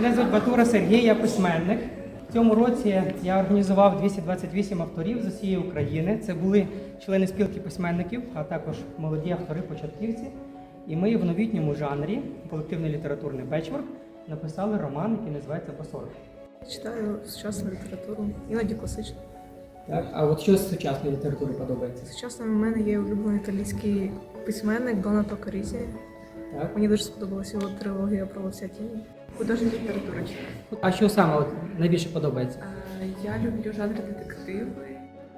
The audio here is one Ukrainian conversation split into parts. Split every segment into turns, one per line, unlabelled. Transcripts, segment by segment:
Мене Батура Сергій, я письменник. В цьому році я організував 228 авторів з усієї України. Це були члени спілки письменників, а також молоді автори, початківці. І ми в новітньому жанрі, колективний літературний бечворк, написали роман, який називається Посорок.
Читаю сучасну літературу, іноді класичну.
Так, а от що з сучасної літератури подобається?
Сучасно в мене є улюблений італійський письменник Донато Карізі.
Так.
Мені дуже сподобалася його трилогія про лиця тіні. Художня література.
А що саме от найбільше подобається?
Я люблю жанр детективи.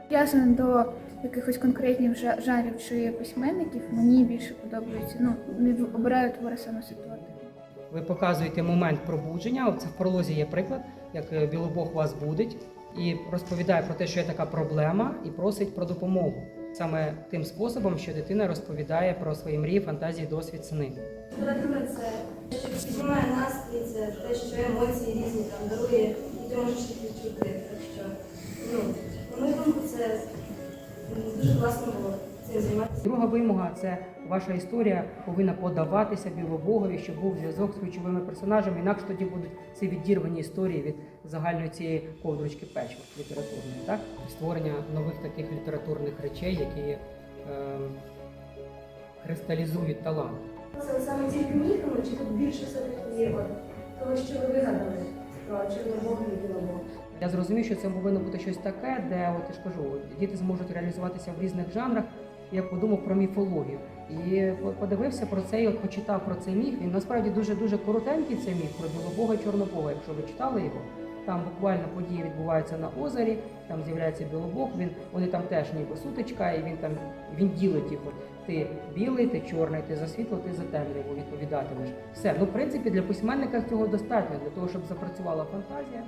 Прив'язано до якихось конкретних жа- жанрів чи письменників, мені більше подобається. Ну, обираю твори саме ситуації.
Ви показуєте момент пробудження. Це в пролозі є приклад, як е, білобог вас будить і розповідає про те, що є така проблема, і просить про допомогу. Саме тим способом, що дитина розповідає про свої мрії, фантазії, досвід сни.
Література це що піднімає настрій, це те, що емоції різні там дарує, і ти можеш їх відчути. Так що, ну, на мою думку, це дуже класно цим займатися.
Друга вимога це ваша історія повинна подаватися білобогові, щоб був зв'язок з ключовими персонажами. Інакше тоді будуть ці відірвані історії від загальної цієї ковдручки печу літературної, так створення нових таких літературних речей, які е, кристалізують талант.
Це саме тільки міфами, чи тут більше от, того, що ви вигадали про Чорнобога і Білобога?
Я зрозумів, що це повинно бути щось таке, де от я ж кажу, діти зможуть реалізуватися в різних жанрах. Я подумав про міфологію і подивився про це і от почитав про цей міф. Він насправді дуже дуже коротенький цей міф про білобога чорнобога. Якщо ви читали його, там буквально події відбуваються на озері, там з'являється білобог. Він вони там теж ніби сутичка, і він там він ділить їх. Ти білий, ти чорний, ти за світло, ти за темряву відповідатимеш. Все, ну в принципі для письменника цього достатньо для того, щоб запрацювала фантазія.